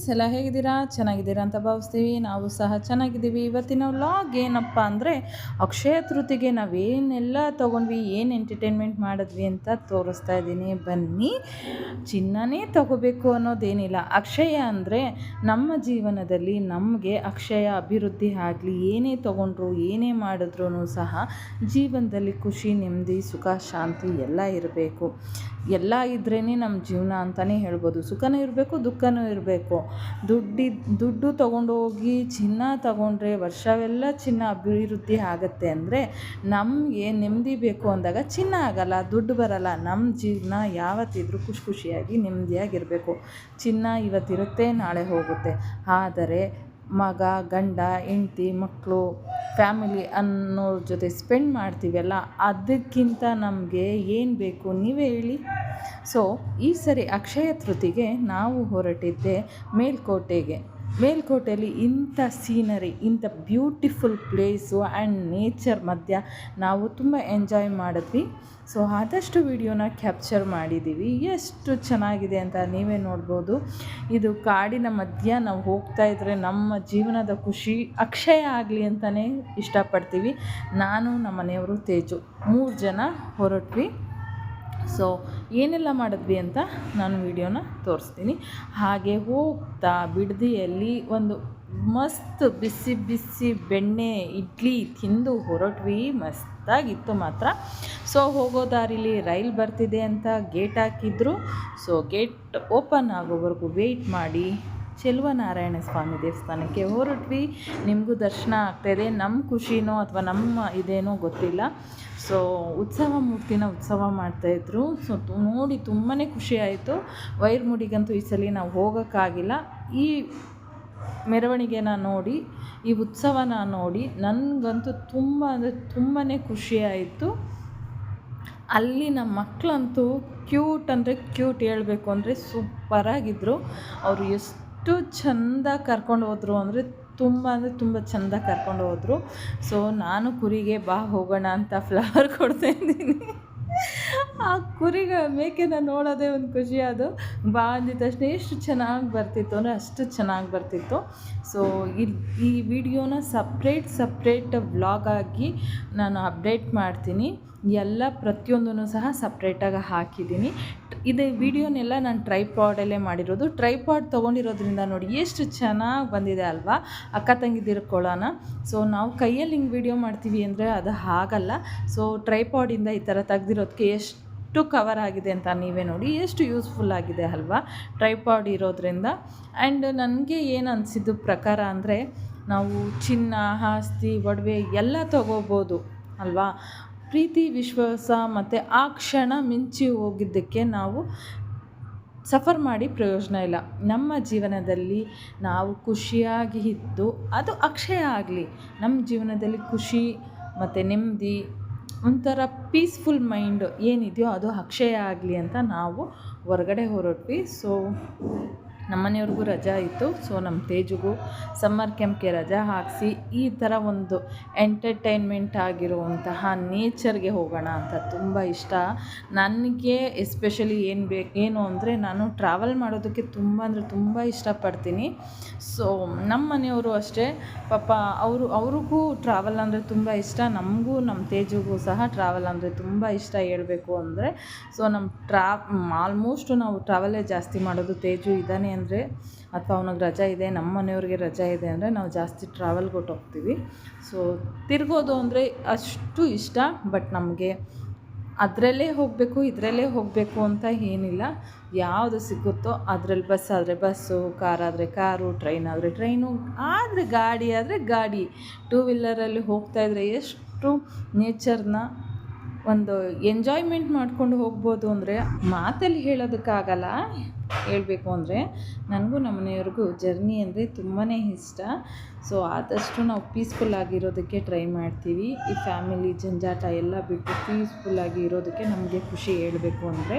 Friends ಎಲ್ಲ ಹೇಗಿದ್ದೀರಾ? ಚೆನ್ನಾಗಿದ್ದೀರಾ ಅಂತ ಭಾವಿಸ್ತೀವಿ. ನಾವು ಸಹ ಚೆನ್ನಾಗಿದ್ದೀವಿ. ಇವತ್ತಿನ ಲಾಗ್ ಏನಪ್ಪ ಅಂದರೆ, ಅಕ್ಷಯ ತೃತಿಗೆ ನಾವೇನೆಲ್ಲ ತೊಗೊಂಡ್ವಿ, ಏನು ಎಂಟರ್ಟೈನ್ಮೆಂಟ್ ಮಾಡಿದ್ವಿ ಅಂತ ತೋರಿಸ್ತಾ ಇದ್ದೀನಿ. ಬನ್ನಿ, ಚಿನ್ನನೇ ತಗೋಬೇಕು ಅನ್ನೋದೇನಿಲ್ಲ. ಅಕ್ಷಯ ಅಂದರೆ ನಮ್ಮ ಜೀವನದಲ್ಲಿ ನಮಗೆ ಅಕ್ಷಯ ಅಭಿವೃದ್ಧಿ ಆಗಲಿ, ಏನೇ ತೊಗೊಂಡ್ರು, ಏನೇ ಮಾಡಿದ್ರೂ ಸಹ ಜೀವನದಲ್ಲಿ ಖುಷಿ, ನೆಮ್ಮದಿ, ಸುಖ, ಶಾಂತಿ ಎಲ್ಲ ಇರಬೇಕು. ಎಲ್ಲ ಇದ್ರೇ ನಮ್ಮ ಜೀವನ ಅಂತಲೇ ಹೇಳ್ಬೋದು. ಸುಖನೂ ಇರಬೇಕು, ದುಃಖನೂ ಇರಬೇಕು. ದುಡ್ಡಿ, ದುಡ್ಡು ತೊಗೊಂಡೋಗಿ ಚಿನ್ನ ತಗೊಂಡ್ರೆ ವರ್ಷವೆಲ್ಲ ಚಿನ್ನ ಅಭಿವೃದ್ಧಿ ಆಗುತ್ತೆ ಅಂದರೆ ನಮಗೆ ನೆಮ್ಮದಿ ಬೇಕು ಅಂದಾಗ ಚಿನ್ನ ಆಗಲ್ಲ, ದುಡ್ಡು ಬರಲ್ಲ. ನಮ್ಮ ಜೀವನ ಯಾವತ್ತಿದ್ರೂ ಖುಷಿ ಖುಷಿಯಾಗಿ ನೆಮ್ಮದಿಯಾಗಿರಬೇಕು. ಚಿನ್ನ ಇವತ್ತಿರುತ್ತೆ, ನಾಳೆ ಹೋಗುತ್ತೆ. ಆದರೆ ಮಗ, ಗಂಡ, ಹೆಂಡ್ತಿ ಮಕ್ಕಳು ಫ್ಯಾಮಿಲಿ ಅನ್ನೋರ ಜೊತೆ ಸ್ಪೆಂಡ್ ಮಾಡ್ತೀವಲ್ಲ, ಅದಕ್ಕಿಂತ ನಮಗೆ ಏನು ಬೇಕು ನೀವೇ ಹೇಳಿ. ಸೊ ಈ ಸರಿ ಅಕ್ಷಯ ತೃತಿಗೆ ನಾವು ಹೊರಟಿದ್ದೆ ಮೇಲ್ಕೋಟೆಗೆ. ಮೇಲ್ಕೋಟೆಯಲ್ಲಿ ಇಂಥ ಸೀನರಿ, ಇಂಥ ಬ್ಯೂಟಿಫುಲ್ ಪ್ಲೇಸು ಆ್ಯಂಡ್ ನೇಚರ್ ಮಧ್ಯ ನಾವು ತುಂಬ ಎಂಜಾಯ್ ಮಾಡಿದ್ವಿ. ಸೊ, ಆದಷ್ಟು ವಿಡಿಯೋನ ಕ್ಯಾಪ್ಚರ್ ಮಾಡಿದ್ದೀವಿ. ಎಷ್ಟು ಚೆನ್ನಾಗಿದೆ ಅಂತ ನೀವೇ ನೋಡ್ಬೋದು. ಇದು ಕಾಡಿನ ಮಧ್ಯ ನಾವು ಹೋಗ್ತಾ ಇದ್ದರೆ ನಮ್ಮ ಜೀವನದ ಖುಷಿ ಅಕ್ಷಯ ಆಗಲಿ ಅಂತಲೇ ಇಷ್ಟಪಡ್ತೀವಿ. ನಾನು ನಮ್ಮ ಮನೆಯವರು ತೇಜು ಮೂರು ಜನ ಹೊರಟ್ವಿ. ಸೊ ಏನೆಲ್ಲ ಮಾಡಿದ್ವಿ ಅಂತ ನಾನು ವಿಡಿಯೋನ ತೋರಿಸ್ತೀನಿ. ಹಾಗೆ ಹೋಗ್ತಾ ಬಿಡದಿಯಲ್ಲಿ ಒಂದು ಮಸ್ತ್ ಬಿಸಿ ಬಿಸಿ ಬೆಣ್ಣೆ, ಇಡ್ಲಿ ತಿಂದು ಹೊರಟ್ವಿ. ಮಸ್ತಾಗಿತ್ತು ಮಾತ್ರ. ಸೊ ಹೋಗೋ ದಾರಿಲಿ ರೈಲ್ ಬರ್ತಿದೆ ಅಂತ ಗೇಟ್ ಹಾಕಿದ್ರು. ಸೊ ಗೇಟ್ ಓಪನ್ ಆಗೋವರೆಗೂ ವೆಯ್ಟ್ ಮಾಡಿ ಚೆಲುವನಾರಾಯಣ ಸ್ವಾಮಿ ದೇವಸ್ಥಾನಕ್ಕೆ ಹೊರಟ್ವಿ. ನಿಮಗೂ ದರ್ಶನ ಆಗ್ತಾಯಿದೆ ನಮ್ಮ ಖುಷಿನೋ ಅಥವಾ ನಮ್ಮ ಇದೇನೋ ಗೊತ್ತಿಲ್ಲ. ಸೊ ಉತ್ಸವ ಮೂರ್ತಿನ ಉತ್ಸವ ಮಾಡ್ತಾಯಿದ್ರು ಸೊ ನೋಡಿ ತುಂಬಾ ಖುಷಿ ಆಯಿತು. ವೈರ್ಮುಡಿಗಂತೂ ಈ ಸಲ ನಾವು ಹೋಗೋಕ್ಕಾಗಿಲ್ಲ. ಈ ಮೆರವಣಿಗೆನ ನೋಡಿ, ಈ ಉತ್ಸವನ ನೋಡಿ ನನಗಂತೂ ತುಂಬ ಅಂದರೆ ತುಂಬಾ ಖುಷಿ ಆಯಿತು. ಅಲ್ಲಿ ನಮ್ಮ ಮಕ್ಕಳಂತೂ ಕ್ಯೂಟ್ ಅಂದರೆ ಕ್ಯೂಟ್ ಹೇಳಬೇಕು ಅಂದರೆ ಸೂಪರಾಗಿದ್ದರು ಅವರು ಎಷ್ಟು ಚೆಂದ ಕರ್ಕೊಂಡು ಹೋದರು ಅಂದರೆ ತುಂಬ ಅಂದರೆ ತುಂಬ ಚಂದ ಕರ್ಕೊಂಡು ಹೋದರು. ಸೊ ನಾನು ಕುರಿಗೆ, ಬಾ ಹೋಗೋಣ ಅಂತ ಫ್ಲವರ್ ಕೊಡ್ತಾಯಿದ್ದೀನಿ ಆ ಕುರಿಗ ಮೇಕೆನ ನೋಡೋದೇ ಒಂದು ಖುಷಿ ಅದು. ಬಾ ಅಂದಿದ ತಕ್ಷಣ ಎಷ್ಟು ಚೆನ್ನಾಗಿ ಬರ್ತಿತ್ತು ಅಂದರೆ ಅಷ್ಟು ಚೆನ್ನಾಗಿ ಬರ್ತಿತ್ತು. ಸೊ ಈ ವಿಡಿಯೋನ ಸಪ್ರೇಟ್ ಸಪ್ರೇಟ್ ಆಗಿ ನಾನು ಅಪ್ಡೇಟ್ ಮಾಡ್ತೀನಿ. ಎಲ್ಲ ಪ್ರತಿಯೊಂದೂ ಸಹ ಸಪ್ರೇಟಾಗಿ ಹಾಕಿದ್ದೀನಿ. ಇದೇ ವಿಡಿಯೋನೆಲ್ಲ ನಾನು ಟ್ರೈಪಾಡಲ್ಲೇ ಮಾಡಿರೋದು. ಟ್ರೈಪಾಡ್ ತೊಗೊಂಡಿರೋದ್ರಿಂದ ನೋಡಿ ಎಷ್ಟು ಚೆನ್ನಾಗಿ ಬಂದಿದೆ ಅಲ್ವಾ? ಅಕ್ಕ ತಂಗಿದಿರ್ಕೊಳ್ಳೋಣ ಸೊ ನಾವು ಕೈಯಲ್ಲಿ ಹಿಂಗೆ ವಿಡಿಯೋ ಮಾಡ್ತೀವಿ ಅಂದರೆ ಅದು ಆಗಲ್ಲ ಸೊ ಟ್ರೈಪಾಡಿಂದ ಈ ಥರ ತೆಗ್ದಿರೋದಕ್ಕೆ ಎಷ್ಟು ಕವರ್ ಆಗಿದೆ ಅಂತ ನೀವೇ ನೋಡಿ. ಎಷ್ಟು ಯೂಸ್ಫುಲ್ ಆಗಿದೆ ಅಲ್ವಾ? ಟ್ರೈಪಾಡ್ ಇರೋದ್ರಿಂದ. ಆ್ಯಂಡ್ ನನಗೆ ಏನು ಅನಿಸಿದ್ದು ಪ್ರಕಾರ ಅಂದರೆ ನಾವು ಚಿನ್ನ ಆಸ್ತಿ ಒಡವೆ ಎಲ್ಲ ತೊಗೋಬೋದು ಅಲ್ವಾ? ಪ್ರೀತಿ, ವಿಶ್ವಾಸ ಮತ್ತು ಆ ಕ್ಷಣ ಮಿಂಚಿ ಹೋಗಿದ್ದಕ್ಕೆ ನಾವು ಸಫರ್ ಮಾಡಿ ಪ್ರಯೋಜನ ಇಲ್ಲ. ನಮ್ಮ ಜೀವನದಲ್ಲಿ ನಾವು ಖುಷಿಯಾಗಿ ಇದ್ದು, ಅದು ಅಕ್ಷಯ ಆಗಲಿ, ನಮ್ಮ ಜೀವನದಲ್ಲಿ ಖುಷಿ ಮತ್ತು ನೆಮ್ಮದಿ, ಒಂಥರ ಪೀಸ್ಫುಲ್ ಮೈಂಡ್ ಏನಿದೆಯೋ ಅದು ಅಕ್ಷಯ ಆಗಲಿ ಅಂತ ನಾವು ಹೊರಗಡೆ ಹೊರಟ್ವಿ. ಸೊ ನಮ್ಮ ಮನೆಯವ್ರಿಗೂ ರಜಾ ಇತ್ತು. ಸೊ, ನಮ್ಮ ತೇಜಿಗೂ ಸಮ್ಮರ್ ಕ್ಯಾಂಪ್ಗೆ ರಜಾ ಹಾಕಿಸಿ ಈ ಥರ ಒಂದು ಎಂಟರ್ಟೈನ್ಮೆಂಟ್ ಆಗಿರುವಂತಹ ನೇಚರ್ಗೆ ಹೋಗೋಣ ಅಂತ ತುಂಬ ಇಷ್ಟ. ನನಗೆ ಎಸ್ಪೆಷಲಿ ಏನು ಬೇಕು ಏನು ಅಂದರೆ ನಾನು ಟ್ರಾವೆಲ್ ಮಾಡೋದಕ್ಕೆ ತುಂಬ ಅಂದರೆ ತುಂಬ ಇಷ್ಟಪಡ್ತೀನಿ. ಸೊ, ನಮ್ಮ ಮನೆಯವರು ಅಷ್ಟೇ. ಪಾಪ, ಅವರು, ಅವ್ರಿಗೂ ಟ್ರಾವೆಲ್ ಅಂದರೆ ತುಂಬ ಇಷ್ಟ. ನಮಗೂ, ನಮ್ಮ ತೇಜಿಗೂ ಸಹ ಟ್ರಾವೆಲ್ ಅಂದರೆ ತುಂಬ ಇಷ್ಟ ಹೇಳಬೇಕು ಅಂದರೆ. ಸೊ, ನಮ್ಮ ಟ್ರಾ, ಆಲ್ಮೋಸ್ಟು ನಾವು ಟ್ರಾವೆಲೇ ಜಾಸ್ತಿ ಮಾಡೋದು ತೇಜು ಇದ್ದಾನೆ ಅಂದರೆ ಅಥವಾ ಅವ್ನಿಗೆ ರಜಾ ಇದೆ, ನಮ್ಮ ಮನೆಯವ್ರಿಗೆ ರಜಾ ಇದೆ ಅಂದರೆ ನಾವು ಜಾಸ್ತಿ ಟ್ರಾವೆಲ್ಗೆ ಹೋಗ್ತೀವಿ. ಸೊ ತಿರ್ಗೋದು ಅಂದರೆ ಅಷ್ಟು ಇಷ್ಟ ಬಟ್ ನಮಗೆ ಅದರಲ್ಲೇ ಹೋಗಬೇಕು, ಇದರಲ್ಲೇ ಹೋಗಬೇಕು ಅಂತ ಏನಿಲ್ಲ. ಯಾವುದು ಸಿಗುತ್ತೋ ಅದರಲ್ಲಿ ಬಸ್ ಆದರೆ ಬಸ್ಸು ಕಾರ್ ಆದರೆ ಕಾರು ಟ್ರೈನ್ ಆದರೆ ಟ್ರೈನು ಆದರೆ ಗಾಡಿ ಆದರೆ ಗಾಡಿ. ಟೂ ವೀಲರಲ್ಲಿ ಹೋಗ್ತಾಯಿದ್ರೆ ಎಷ್ಟು ನೇಚರ್ನ ಒಂದು ಎಂಜಾಯ್ಮೆಂಟ್ ಮಾಡ್ಕೊಂಡು ಹೋಗ್ಬೋದು ಅಂದರೆ ಮಾತಲ್ಲಿ ಹೇಳೋದಕ್ಕಾಗಲ್ಲ. ಹೇಳಬೇಕು ಅಂದರೆ ನನಗೂ ನಮ್ಮ ಮನೆಯವ್ರಿಗೂ ಜರ್ನಿ ಅಂದರೆ ತುಂಬಾ ಇಷ್ಟ. ಸೊ ಆದಷ್ಟು ನಾವು ಪೀಸ್ಫುಲ್ ಆಗಿರೋದಕ್ಕೆ ಟ್ರೈ ಮಾಡ್ತೀವಿ. ಈ ಫ್ಯಾಮಿಲಿ ಜಂಜಾಟ ಎಲ್ಲ ಬಿಟ್ಟು ಪೀಸ್ಫುಲ್ಲಾಗಿ ಇರೋದಕ್ಕೆ ನಮಗೆ ಖುಷಿ ಹೇಳಬೇಕು ಅಂದರೆ.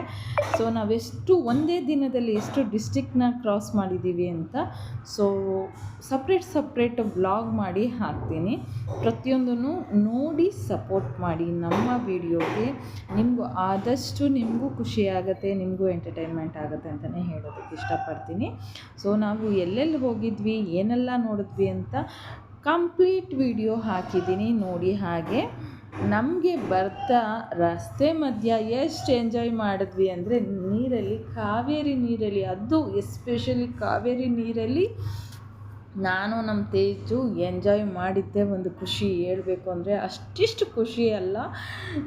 ಸೊ ನಾವೆಷ್ಟು ಒಂದೇ ದಿನದಲ್ಲಿ ಎಷ್ಟು ಡಿಸ್ಟಿಕ್ನ ಕ್ರಾಸ್ ಮಾಡಿದ್ದೀವಿ ಅಂತ ಸೊ ಸಪ್ರೇಟ್ ಸಪ್ರೇಟ್ ಬ್ಲಾಗ್ ಮಾಡಿ ಹಾಕ್ತೀನಿ. ಪ್ರತಿಯೊಂದನ್ನು ನೋಡಿ ಸಪೋರ್ಟ್ ಮಾಡಿ ನಮ್ಮ ವಿಡಿಯೋಗೆ ನಿಮಗೂ ಆದಷ್ಟು ನಿಮಗೂ ಖುಷಿ ಆಗುತ್ತೆ, ನಿಮಗೂ ಎಂಟರ್ಟೈನ್ಮೆಂಟ್ ಆಗುತ್ತೆ ಅಂತಲೇ ಹೇಳೋದಕ್ಕೆ ಇಷ್ಟಪಡ್ತೀನಿ. ಸೊ ನಾವು ಎಲ್ಲೆಲ್ಲಿ ಹೋಗಿದ್ವಿ, ಏನೆಲ್ಲ ನೋಡಿದ್ವಿ ಅಂತ ಕಂಪ್ಲೀಟ್ ವಿಡಿಯೋ ಹಾಕಿದ್ದೀನಿ. ನೋಡಿ ಹಾಗೆ ನಮಗೆ ಬರ್ತಾ ರಸ್ತೆ ಮಧ್ಯ ಎಷ್ಟು ಎಂಜಾಯ್ ಮಾಡಿದ್ವಿ ಅಂದರೆ ನೀರಲ್ಲಿ, ಕಾವೇರಿ ನೀರಲ್ಲಿ, ಅದು ಎಸ್ಪೆಷಲಿ ಕಾವೇರಿ ನೀರಲ್ಲಿ ನಾನು ನಮ್ಮ ತೇಜು ಎಂಜಾಯ್ ಮಾಡಿದ್ದೆ ಒಂದು ಖುಷಿ ಹೇಳಬೇಕು ಅಂದರೆ ಅಷ್ಟಿಷ್ಟು ಖುಷಿ ಅಲ್ಲ.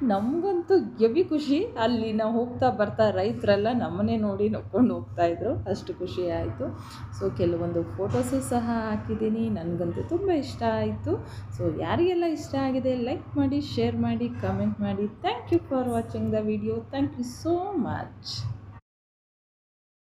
ನಮಗಂತೂ ಎವಿ ಖುಷಿ. ಅಲ್ಲಿ ನಾವು ಹೋಗ್ತಾ ಬರ್ತಾ ರೈತರೆಲ್ಲ ನಮ್ಮನ್ನೇ ನೋಡಿ ನಕ್ಕೊಂಡು ಹೋಗ್ತಾಯಿದ್ರು ಅಷ್ಟು ಖುಷಿ ಆಯಿತು. ಸೊ ಕೆಲವೊಂದು ಫೋಟೋಸು ಸಹ ಹಾಕಿದ್ದೀನಿ. ನನಗಂತೂ ತುಂಬ ಇಷ್ಟ ಆಯಿತು. ಸೊ ಯಾರಿಗೆಲ್ಲ ಇಷ್ಟ ಆಗಿದೆ ಲೈಕ್ ಮಾಡಿ ಶೇರ್ ಮಾಡಿ ಕಮೆಂಟ್ ಮಾಡಿ. Thank you for watching the video thank you so much